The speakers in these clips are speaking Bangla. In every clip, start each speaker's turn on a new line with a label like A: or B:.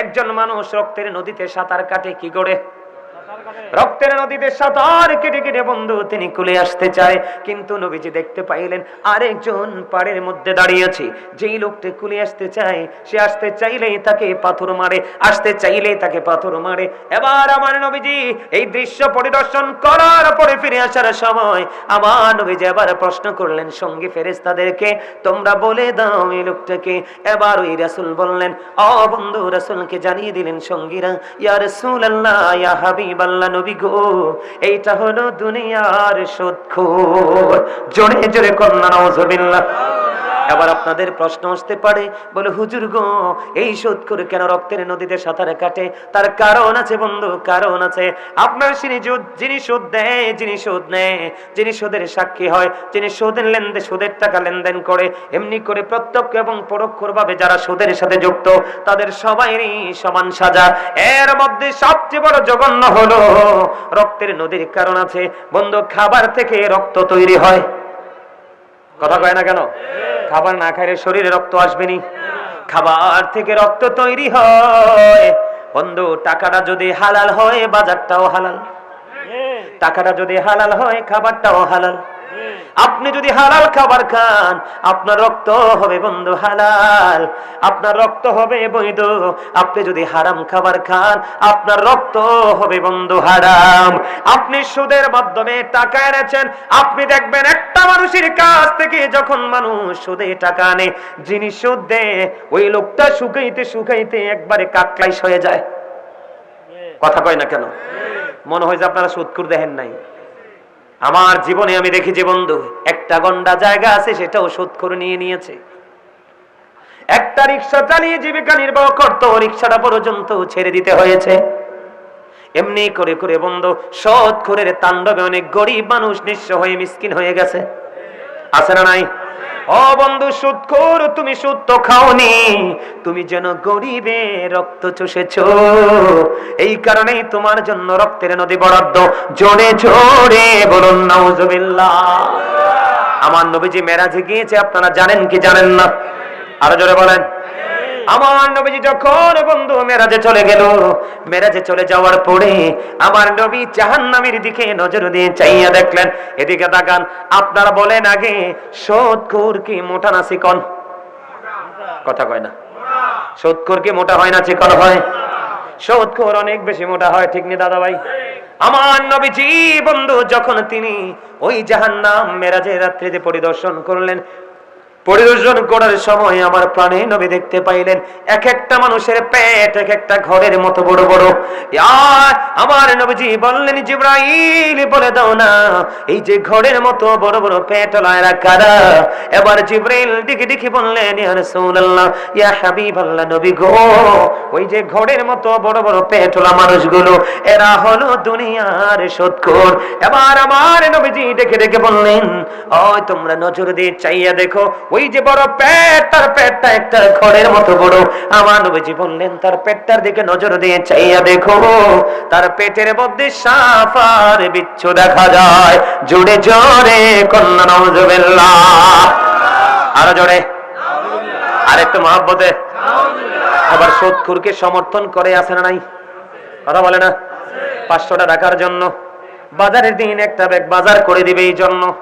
A: একজন মানুষ রক্তের নদীতে সাঁতার কাটে কি করে? রক্তের নদীতে সাঁতার কেটে কেটে বন্ধু, তিনি কুলে আসতে চায়। কিন্তু নবীজি দেখতে পাইলেন, আরেকজন পাড়ের মধ্যে দাঁড়িয়েছে যেই লোকটা কুলে আসতে চায়, সে আসতে চাইলেই তাকে পাথর মারে, আসতে চাইলেই তাকে পাথর মারে। এবার আমার নবীজি এই দৃশ্য পরিদর্শন করার পরে ফিরে আসার সময় আমার নবীজি এবার প্রশ্ন করলেন, সঙ্গী ফেরেস তাদেরকে তোমরা বলে দাও এই লোকটাকে। এবার ওই রাসূল বললেন, অ বন্ধু, রাসূলকে জানিয়ে দিলেন সঙ্গীরা, ইয়া রাসূলুল্লাহ, ইয়া হাবিবাল্লাহ। নবী গো এইটা হলো দুনিয়ার সুদখোর জোরে জোরে কন্যা নাউজুবিল্লাহ। এবার আপনাদের প্রশ্ন আসতে পারে, বলে, হুজুর গো, এই সুদ করে কেন রক্তের নদীতে সাঁতার কাটে? তার কারণ আছে বন্ধু, কারণ আছে। আপনার যিনি সুদ দেয় যিনি সুদ নেয়, যিনি সুদের সাক্ষী হয়, যিনি সুদের লেনদেন, সুদের টাকা লেনদেন করে, এমনি করে প্রত্যক্ষ এবং পরোক্ষভাবে যারা সুদের সাথে যুক্ত, তাদের সবাইরই সমান সাজা। এর মধ্যে সবচেয়ে বড় জঘন্য হলো, রক্তের নদীর কারণ আছে। বন্ধু, খাবার থেকে রক্ত তৈরি হয়। কথা কয় না কেন? খাবার না খাইলে শরীরে রক্ত আসবে আসবেনি। খাবার থেকে রক্ত তৈরি হয়। বন্ধু টাকাটা যদি হালাল হয় বাজারটাও হালাল। টাকাটা যদি হালাল হয় খাবারটাও হালাল। আপনি যদি হালাল খাবার খান, আপনার রক্ত হবে বন্ধু হালাল, আপনার রক্ত হবে বৈধ। আপনি যদি হারাম খাবার খান, আপনার রক্ত হবে বন্ধু হারাম। আপনি সুদের মাধ্যমে টাকা এনেছেন, আপনি দেখবেন একটা মানুষের কাছ থেকে যখন মানুষ সুদে টাকা আনে, যিনি সুদ দেয়, ওই লোকটা শুকাইতে শুকাইতে একবারে কাকলাইশ হয়ে যায়। কথা কয় না কেন? মনে হয় যে আপনারা সুদকুর দেখেন নাই। আমার জীবনে আমি দেখেছি বন্ধু, একটা গন্ডা জায়গা আছে, সেটাও শোধ করে নিয়ে নিয়েছে। একটা রিক্সা চালিয়ে জীবিকা নির্বাহ করত, রিক্সাটা পর্যন্ত ছেড়ে দিতে হয়েছে। এমনি করে করে বন্ধু সৎ করে তাণ্ডবে অনেক গরিব মানুষ নিঃস্ব হয়ে মিসকিন হয়ে গেছে। আছে না নাই? ও বন্ধু সুদ কর তুমি সুদ তো খাওনি। তুমি যেন গরিবে, রক্ত চুষেছ। এই কারণেই তোমার জন্য রক্তের নদী বরাদ্দ। জোরে জোরে বলুন, নাউজুবিল্লাহ। আমার নবীজি মেরাজে গিয়েছে, আপনারা জানেন কি জানেন না? আরও জোরে বলেন। আমার নবীজি যখন বন্ধু মেরাজে চলে গেল, মেরাজে চলে যাওয়ার পরে আমার নবী জাহান্নামের দিকে নজর দিয়ে চাইয়া দেখলেন, এদিকে তাকান, আপনারা বলেন আগে, সোদখোর কি মোটা না চিকন? কথা কয় না। সোদখোর কি মোটা হয় না চিকন হয়? সোদখোর অনেক বেশি মোটা হয়, ঠিক নি দাদা ভাই আমার নবীজি বন্ধু, যখন তিনি ওই জাহান্নাম মেরাজের রাত্রিতে পরিদর্শন করলেন পরিদর্শন করার সময় আমার প্রাণে নবী দেখতে পাইলেন, এক একটা মানুষের পেট, এক একটা ঘরের মতো বড় বড়। আমার নবীজি বললেন, জিব্রাইল, বলে দাও না, এই যে ঘরের মতো বড় বড় পেট লায়রা কারা এবার জিব্রাইল দিকে দিকে বললেন, ইয়া রাসূলুল্লাহ, ইয়া হাবিবাল্লাহ নবী গো, ওই যে ঘরের মতো বড় বড় পেটলা মানুষগুলো, এরা হলো দুনিয়ার সৎকর এবার আমার নবীজি দেখে দেখে বললেন ওই তোমরা নজর দিয়ে চাইয়া দেখো। ওই যে বড় পেট, তার পেটটা একটা ঘরের মতো বড়। আমার নবীজি বললেন, তার পেটটার দিকে নজর দিয়ে চাইয়া দেখো। তার পেটের মধ্যে সাপ আর বিচ্ছু দেখা যায়। জোরে জোরে কন্যা নজবেল্লা আরও জোরে। আর একটু মহাব্বতে। আবার সোদখুরকে সমর্থন করে আছে না নাই? কথা বলে না? পাঁচশোটা টাকার জন্য। বাজারের দিন একটা ব্যাগ বাজার করে দিবে এই জন্য।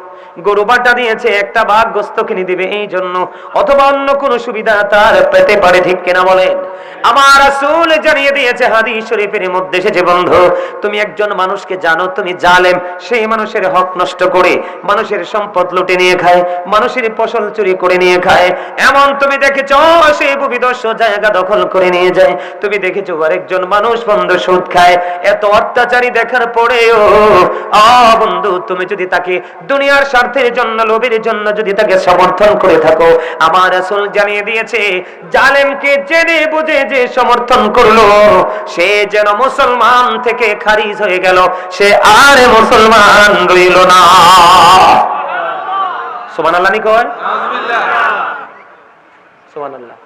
A: গরু বাটা দিয়েছে, একটা ভাগ গোস্ত কিনে দিবে এই জন্য অথবা অন্য কোন সুবিধা তার পেতে পারে, ঠিক কিনা বলেন? আমার রাসূল জানিয়ে দিয়েছে হাদিস শরীফের মধ্যে এসেছে বন্ধু, তুমি একজন মানুষকে জানো, তুমি জালেম, সেই মানুষের হক নষ্ট করে, মানুষের সম্পদ লুটে নিয়ে খায়, মানুষের ফসল চুরি করে নিয়ে খায়। এমন তুমি দেখেছ, সেই ভূমিদস্য জায়গা দখল করে নিয়ে যায়। তুমি দেখেছ, আরেকজন মানুষ বন্ধু সুদ খায়। এত অত্যাচারী দেখার পরেও বন্ধু, তুমি যদি তাকে দুনিয়ার স্বার্থের জন্য, লোভের জন্য যদি তাকে সমর্থন করে থাকো, আমার আসল জানিয়ে দিয়েছে, জালেমকে জেনে বুঝে যে সমর্থন করল, সে যেন মুসলমান থেকে খারিজ হয়ে গেল, সে আর মুসলমান রইল না। সুমান আল্লাহ নি কয় সুমান আল্লাহ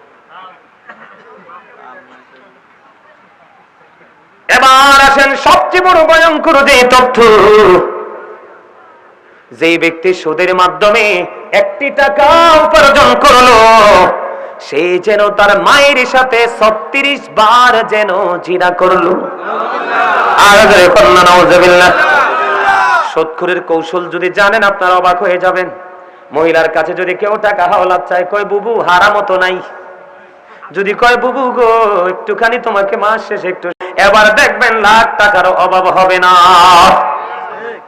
A: এবার আসেন সবচেয়ে বড় ভয়ঙ্কর যে তথ্য। যেই ব্যক্তি সুদের মাধ্যমে একটি টাকা উপার্জন করল, সে যেন তার মায়ের সাথে ছত্রিশ বার যেন জিনা করল। সৎখুরের কৌশল যদি জানেন, আপনারা অবাক হয়ে যাবেন। মহিলার কাছে যদি কেউ টাকা হাওলাত চায়, কয়, বুবু, হারামো তো নাই। যদি কয়, বুবু গো, একটুখানি তোমাকে মাস শেষে একটু এবার দেখবেন, লাখ টাকার অভাব হবে না।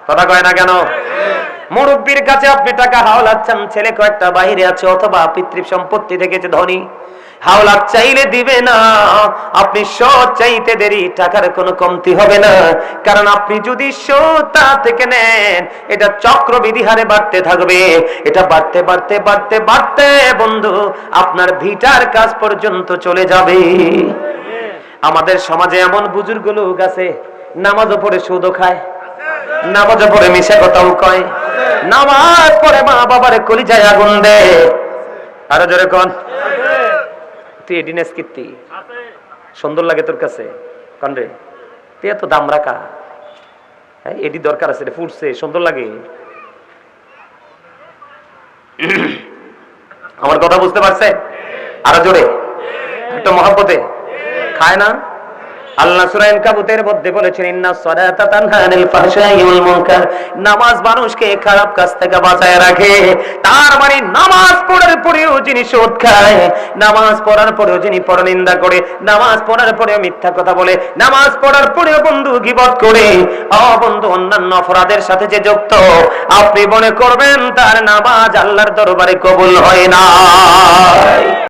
A: কথা কয় না কেন? মুরব্বীর কাছে আপনি টাকা হাওলাচ্ছেন ছেলে কয়েকটা বাহিরে আছে, অথবা পিতৃ সম্পত্তি থেকে যে ধনী। হাওলাত চাইলে দিবে না, আপনি সৎ চাইতে দেরি, টাকার কোনো কমতি হবে না। কারণ আপনি যদি সতা থেকে নেন, এটা চক্রবিধি হারে বাড়তে থাকবে। এটা বাড়তে বাড়তে বাড়তে বাড়তে, বন্ধু, আপনার ভিটার কাজ পর্যন্ত চলে যাবে। আমাদের সমাজে এমন বুজুর্গ লোক আছে, নামাজও পড়ে সুদও খায়, নামাজও পড়ে মিশে কথাও কয়। নামাজ পড়ে মা বাবার কলিজায় আগুন দে। আরও জোরে কন। তুই এডিনেস কীর্তি সুন্দর লাগে তোর কাছে। কন রে। তুই এত দাম রাখা। হ্যাঁ এডি দরকার আছে রে ফুটছে, সুন্দর লাগে। আমার কথা বুঝতে পারছে? আরও জোরে। একটা মহাব্বতে। খায় না? আল্লাহ মধ্যে বলেছেন, ইন্না সালাতা মুনকার। নামাজ মানুষকে খারাপ কাজ থেকে বাঁচায় রাখে। তার মানে নামাজ পড়ার পরেও যিনি সুদ খায়, নামাজ পড়ার পরেও যিনি পরনিন্দা করে, নামাজ পড়ার পরেও মিথ্যা কথা বলে, নামাজ পড়ার পরেও বন্ধু গিবত করে। অ বন্ধু, অন্যান্য অপরাধের সাথে যে যুক্ত, আপনি মনে করবেন তার নামাজ আল্লাহর দরবারে কবুল হয় না